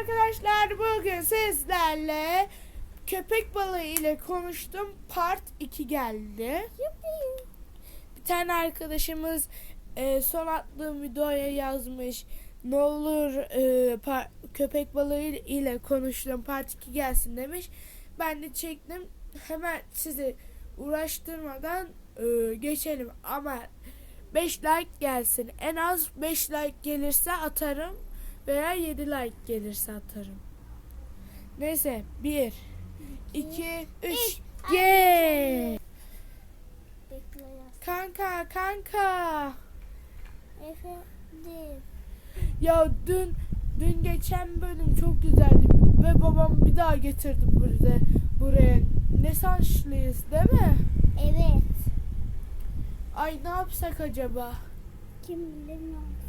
arkadaşlar bugün sizlerle köpek balığı ile konuştum part 2 geldi. Bir tane arkadaşımız e, son attığım videoya yazmış. Ne olur e, par- köpek balığı ile konuştum part 2 gelsin demiş. Ben de çektim. Hemen sizi uğraştırmadan e, geçelim ama 5 like gelsin. En az 5 like gelirse atarım veya 7 like gelirse atarım. Neyse 1 2 3 Ye! Kanka kanka. Efendim. Ya dün dün geçen bölüm çok güzeldi ve babam bir daha getirdi burada buraya. Ne şanslıyız değil mi? Evet. Ay ne yapsak acaba? Kim bilir ne yapsak.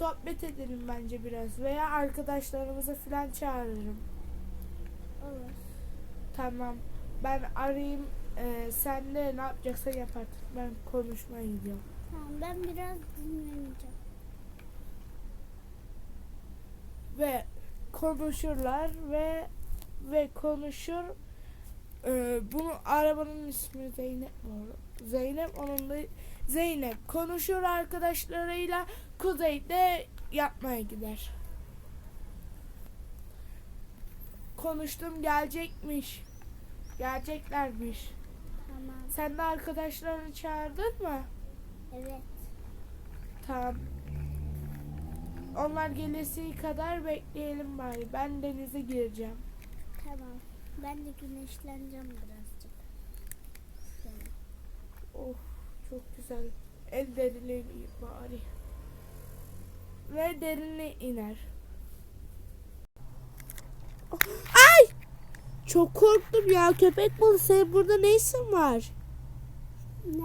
Sohbet edelim bence biraz veya arkadaşlarımızı falan çağırırım. Olur. Tamam. Ben arayayım. Ee, sen de ne yapacaksan yap artık. Ben konuşmaya gidiyorum. Tamam ben biraz dinleneceğim. Ve konuşurlar ve ve konuşur. Ee, bunu arabanın ismi Zeynep bu. Zeynep onun da Zeynep konuşur arkadaşlarıyla kuzeyde yapmaya gider. Konuştum gelecekmiş. Geleceklermiş. Tamam. Sen de arkadaşlarını çağırdın mı? Evet. Tamam. Onlar gelesi kadar bekleyelim bari. Ben denize gireceğim. Tamam. Ben de güneşleneceğim birazcık. Of çok güzel. El derine ineyim bari. Ve derine iner. Ay! Çok korktum ya. Köpek balığı senin burada ne işin var? Ne?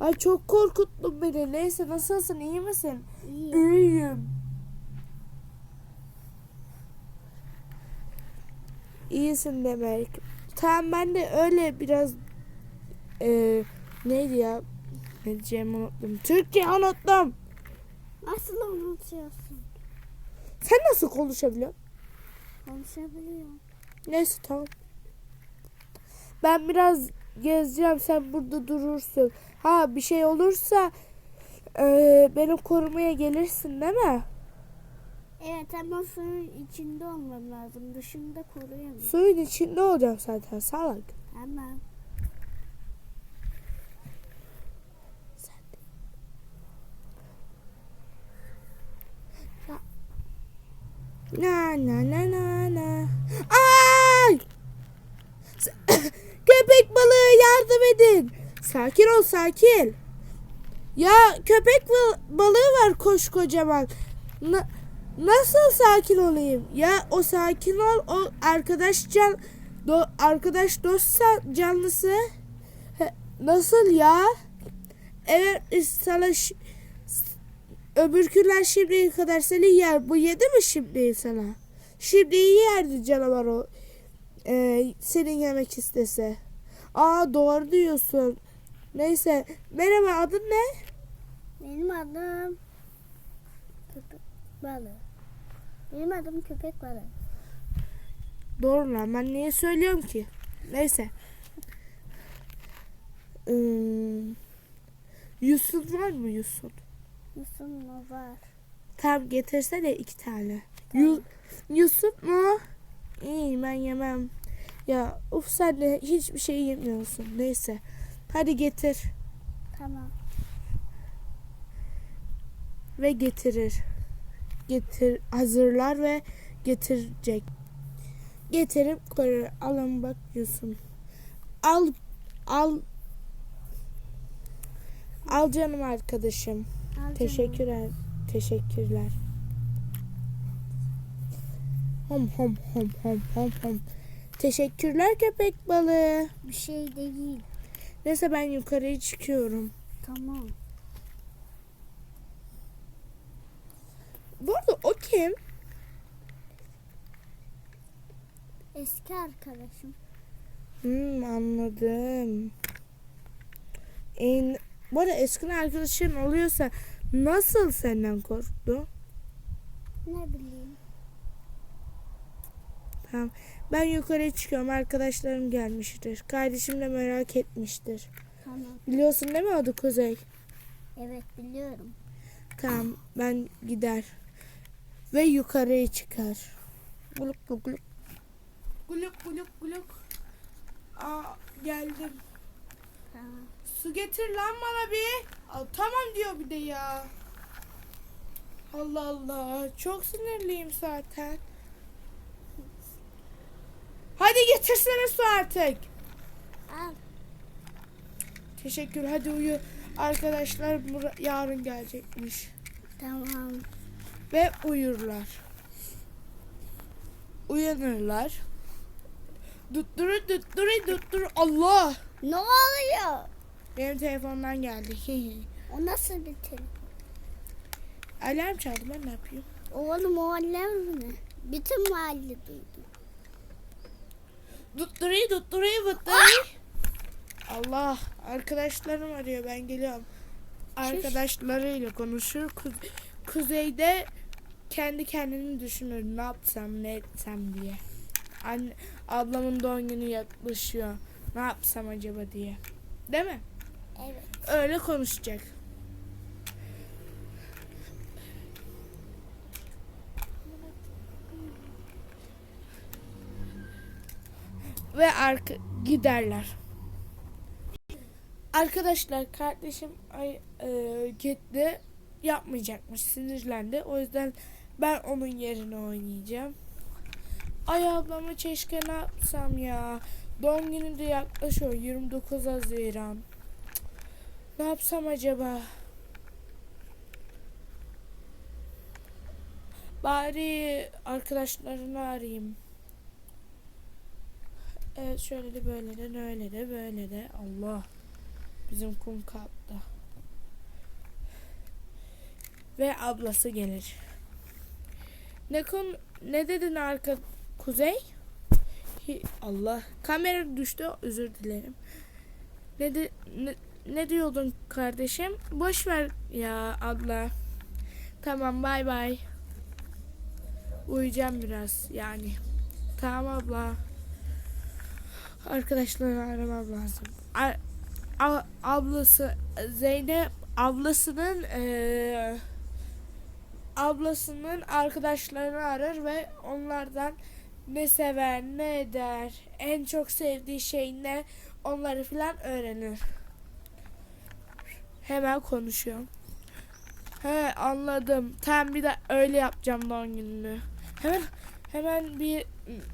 Ay çok korkuttun beni. Neyse nasılsın? iyi misin? İyi. İyiyim. İyisin demek. Tamam ben de öyle biraz eee neydi ya? Ne diyeceğimi unuttum. Türkçe unuttum. Nasıl unutuyorsun? Sen nasıl konuşabiliyorsun? Konuşabiliyorum. Neyse tamam. Ben biraz gezeceğim. Sen burada durursun. Ha bir şey olursa eee beni korumaya gelirsin değil mi? Evet ama suyun içinde olmam lazım. Dışında koruyamam. Suyun içinde olacağım zaten salak. Tamam. Na na na na na. Ay! Köpek balığı yardım edin. Sakin ol sakin. Ya köpek bal- balığı var koskocaman. Na- nasıl sakin olayım? Ya o sakin ol. O arkadaş can do- arkadaş dost canlısı. He, nasıl ya? Evet sana Öbürküler şimdiye kadar seni yer. Bu yedi mi şimdi sana? Şimdi yerdi canavar o. Ee, senin yemek istese. Aa doğru diyorsun. Neyse. Merhaba adın ne? Benim adım köpek balığı. Benim adım köpek balığı. Doğru lan ben niye söylüyorum ki? Neyse. Hmm. Yusuf var mı Yusuf? Yusuf mu var? Tamam getirsene iki tane. Yu- Yusuf mu? İyi ben yemem. Ya uf sen de hiçbir şey yemiyorsun. Neyse. Hadi getir. Tamam. Ve getirir. Getir hazırlar ve getirecek. Getirip koyar. Alın bak Yusuf. Al al Al canım arkadaşım. Al canım. Teşekkürler. Teşekkürler. Hom hom hom hom hom hom. Teşekkürler köpek balığı. Bir şey değil. Neyse ben yukarıya çıkıyorum. Tamam. Bu arada o kim? Eski arkadaşım. Hmm, anladım. En, bu arada eskiden arkadaşın oluyorsa Nasıl senden korktu? Ne bileyim. Tamam. Ben yukarı çıkıyorum. Arkadaşlarım gelmiştir. Kardeşim de merak etmiştir. Tamam. Biliyorsun değil mi adı Kuzey? Evet biliyorum. Tamam ben gider. Ve yukarıya çıkar. Guluk guluk guluk. Guluk guluk. Aa geldim. Tamam. Su getir lan bana bir. Aa, tamam diyor bir de ya. Allah Allah. Çok sinirliyim zaten. Hadi getirsene su artık. Al. Teşekkür. Hadi uyu. Arkadaşlar yarın gelecekmiş. Tamam. Ve uyurlar. Uyanırlar. Dutturu dutturu dutturu. Allah! Ne oluyor? Benim telefondan geldi. O nasıl bir telefon? Alarm çaldı ben ne yapayım? Oğlum o alarm ne? Bütün mahalle duydu. Dutturu dutturu dutturu. Allah! Arkadaşlarım arıyor ben geliyorum. Arkadaşlarıyla konuşur. Ku- kuzeyde kendi kendini düşünür. Ne yapsam ne etsem diye. Anne, ablamın doğum günü yaklaşıyor. Ne yapsam acaba diye. Değil mi? Evet. Öyle konuşacak. Ve arka giderler. Arkadaşlar kardeşim ay e, gitti yapmayacakmış sinirlendi. O yüzden ben onun yerine oynayacağım. Ay ablama keşke ne yapsam ya. Doğum günü de yaklaşıyor 29 Haziran. Ne yapsam acaba? Bari arkadaşlarını arayayım. Evet şöyle de böyle de öyle de böyle de. Allah. Bizim kum kapta. Ve ablası gelir. Ne kon ne dedin arka kuzey? Allah. Kamera düştü. Özür dilerim. Ne de ne, ne diyordun kardeşim? Boş ver ya abla. Tamam bay bay. Uyuyacağım biraz yani. Tamam abla. Arkadaşları aramam lazım. A- a- ablası Zeynep ablasının eee, ablasının arkadaşlarını arar ve onlardan ne sever ne eder en çok sevdiği şey ne onları filan öğrenir. Hemen konuşuyor. He anladım. Tam bir de öyle yapacağım doğum gününü. Hemen hemen bir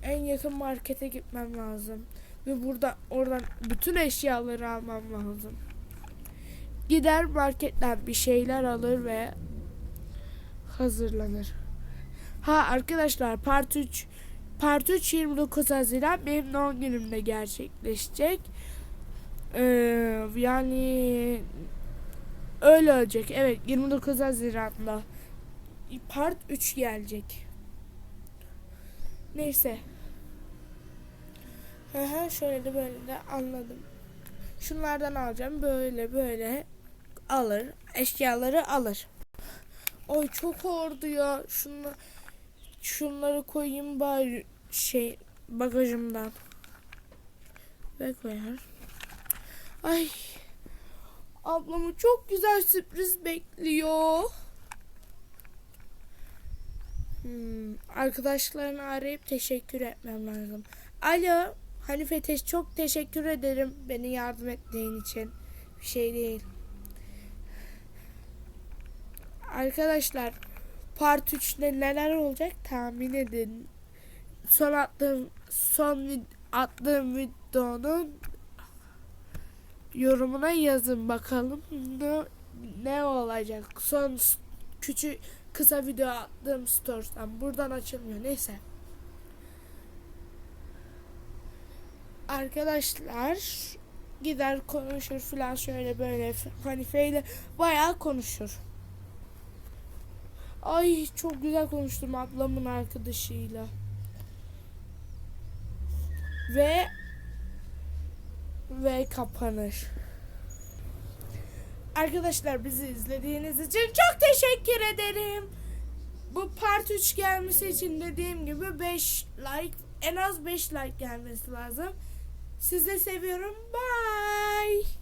en yakın markete gitmem lazım. Ve burada oradan bütün eşyaları almam lazım. Gider marketten bir şeyler alır ve hazırlanır. Ha arkadaşlar part 3 part 3 29 Haziran benim doğum günümde gerçekleşecek. Ee, yani öyle olacak. Evet 29 Haziran'da part 3 gelecek. Neyse. Hı şöyle de böyle de anladım. Şunlardan alacağım. Böyle böyle alır. Eşyaları alır. Ay çok ağırdı ya. Şunu, şunları koyayım bari şey bagajımdan. Ve koyar. Ay. Ablamı çok güzel sürpriz bekliyor. Hmm, arkadaşlarını arayıp teşekkür etmem lazım. Alo, Hanife te- çok teşekkür ederim beni yardım ettiğin için. Bir şey değil. Arkadaşlar, part 3'te neler olacak tahmin edin. Son attığım son attığım videonun yorumuna yazın bakalım ne, ne olacak. Son küçük kısa video attığım story'den buradan açılmıyor. Neyse. Arkadaşlar gider konuşur filan şöyle böyle Hanife ile bayağı konuşur. Ay çok güzel konuştum ablamın arkadaşıyla. Ve ve kapanır. Arkadaşlar bizi izlediğiniz için çok teşekkür ederim. Bu part 3 gelmesi için dediğim gibi 5 like en az 5 like gelmesi lazım. Sizi seviyorum. Bye.